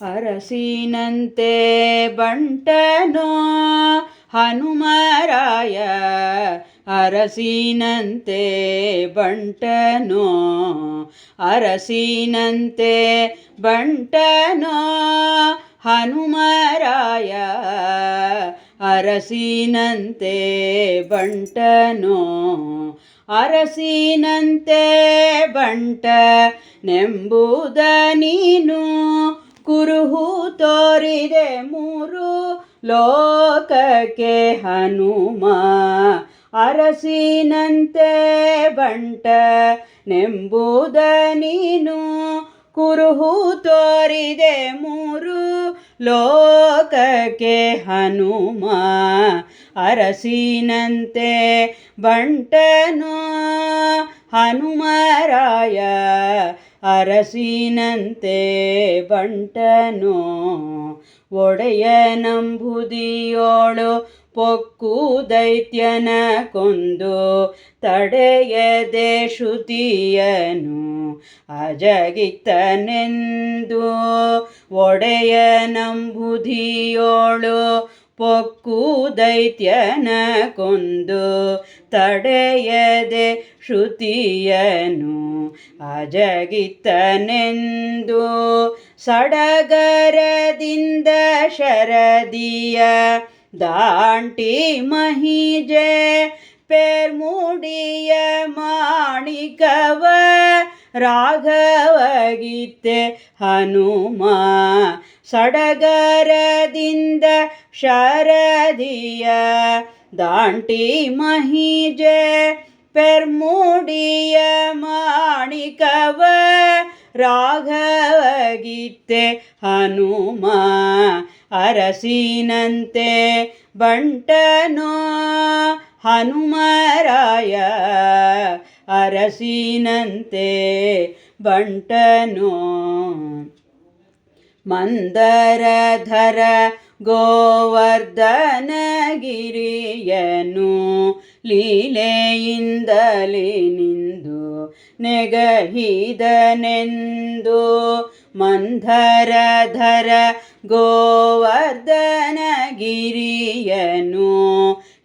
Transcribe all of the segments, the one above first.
ಅರಸಿನಂತೆ ಬಂಟನೋ ಹನುಮರಾಯ ಅರಸಿನಂತೆ ಬಂಟನೋ ಅರಸಿನಂತೆ ಬಂಟನೋ ಹನುಮರಾಯ ಅರಸಿನಂತೆ ಬಂಟನೋ ಅರಸಿನಂತೆ ಬಂಟ ನೆಂಬುದ ನೀನು ಕುರುಹು ತೋರಿದೆ ಮೂರು ಲೋಕಕ್ಕೆ ಹನುಮ. ಅರಸಿನಂತೆ ಬಂಟ ನೆಂಬುದ ನೀನು. ಕುರುಹು ತೋರಿದೆ ಮೂರು ಲೋಕಕ್ಕೆ ಹನುಮ. ಅರಸಿನಂತೆ ಬಂಟನು ಹನುಮರಾಯ. ಅರಸಿನಂತೆ ಬಂಟನು. ಒಡೆಯ ನಂಬುದಿಯೋಳು ಪೊಕ್ಕು ದೈತ್ಯನ ಕೊಂದು ತಡೆಯದೆ ಶ್ರುತಿಯನು. ಒಡೆಯ ನಂಬುದಿಯೋಳು ಪೊಕ್ಕು ದೈತ್ಯನ ಕೊಂದು ತಡೆಯದೆ ಶ್ರುತಿಯನು ಅಜಗಿತ್ತನೆಂದು ಸಡಗರದಿಂದ ಶರದಿಯ ದಾಂಟಿ ಮಹಿಜೆ ಪೇರ್ಮುಡಿಯ ಮಾಣಿಕವ ರಾಘವಗಿತ್ತೆ ಹನುಮ ಸಡಗರದಿಂದ ಶರದಿಯ ದಾಂಟಿ ಮಹಿಜೆ ಪೆರ್ಮುಡಿಯ ಮಾಣಿಕವ ರಾಘವಗೀತೆ ಹನುಮ ಅರಸಿನಂತೆ ಬಂಟನೋ ಹನುಮರಾಯ ಅರಸಿನಂತೆ ಬಂಟನು. ಮಂದರಧರ ಗೋವರ್ಧನಗಿರಿಯನು ಲೀಲೆಯಿಂದಲೇ ನಿಂದು ನೆಗಹಿದನೆಂದು ಮಂದರಧರ ಗೋವರ್ಧನಗಿರಿಯನು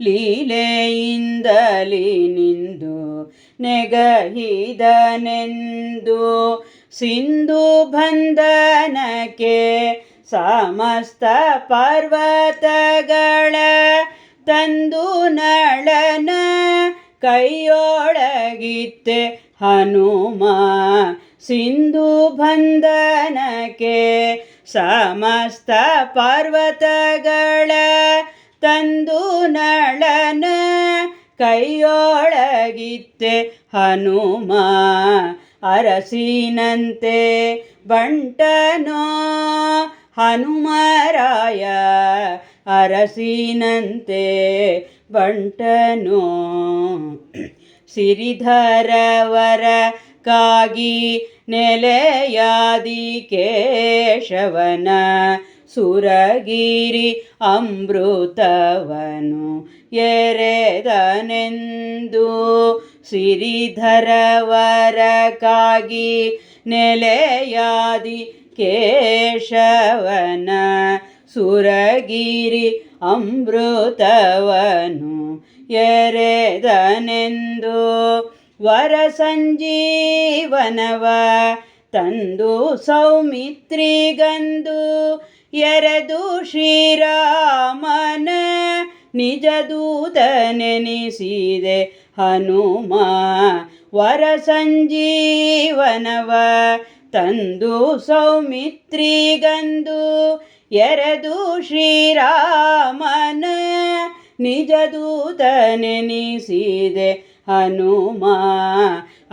ಲೀಲೆಯಿಂದಲೇ ನಿಂದು, ನೆಗಹಿದನೆಂದು. ಸಿಂಧು ಬಂಧನಕ್ಕೆ ಸಮಸ್ತ ಪರ್ವತಗಳ ತಂದು ನಳನ ಕೈಯೊಳಗಿತ್ತೆ ಹನುಮ. ಸಿಂಧು ಬಂಧನಕ್ಕೆ ಸಮಸ್ತ ಪರ್ವತಗಳ ತಂದು ಕೈಯೊಳಗಿತ್ತೆ ಹನುಮ ಅರಸಿನಂತೆ ಬಂಟನೋ ಹನುಮರಾಯ ಅರಸಿನಂತೆ ಬಂಟನೋ. ಸಿರಿಧರವರ ಕಾಗಿ ನೆಲೆಯಾದಿ ಕೇಶವನ ಸುರಗಿರಿ ಅಮೃತವನು ಎರೆದನೆಂದು ಸಿರಿಧರವರಕ್ಕಾಗಿ ನೆಲೆಯಾದಿ ಕೇಶವನ ಸುರಗಿರಿ ಅಮೃತವನು ಎರೆದನೆಂದು ವರ ಸಂಜೀವನವ ತಂದು ಸೌಮಿತ್ರಿಗಂದು ಎರೆದು ಶ್ರೀರಾಮನ ನಿಜ ದೂತನೆನಿಸಿದೆ ಹನುಮ. ವರ ಸಂಜೀವನವ ತಂದು ಸೌಮಿತ್ರಿಗಂದು ಎರೆದು ಶ್ರೀರಾಮನ ನಿಜ ದೂತನೆನಿಸಿದೆ ಹನುಮ.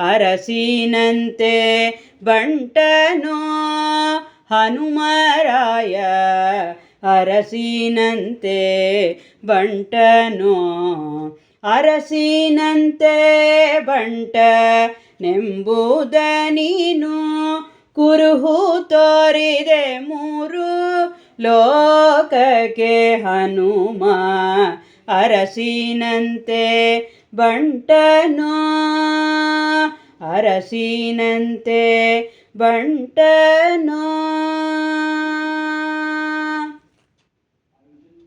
ಅರಸಿನಂತೆ ಬಂಟನೋ ಹನುಮರಾಯ ಅರಸಿನಂತೆ ಬಂಟನೋ. ಅರಸಿನಂತೆ ಬಂಟ ನೆಂಬುದ ನೀನು. ಕುರುಹು ತೋರಿದೆ ಮೂರು ಲೋಕಕ್ಕೆ ಹನುಮ ಅರಸಿನಂತೆ ಬಂಟನೋ. ಅರಸಿನಂತೆ ಬಂಟನೋ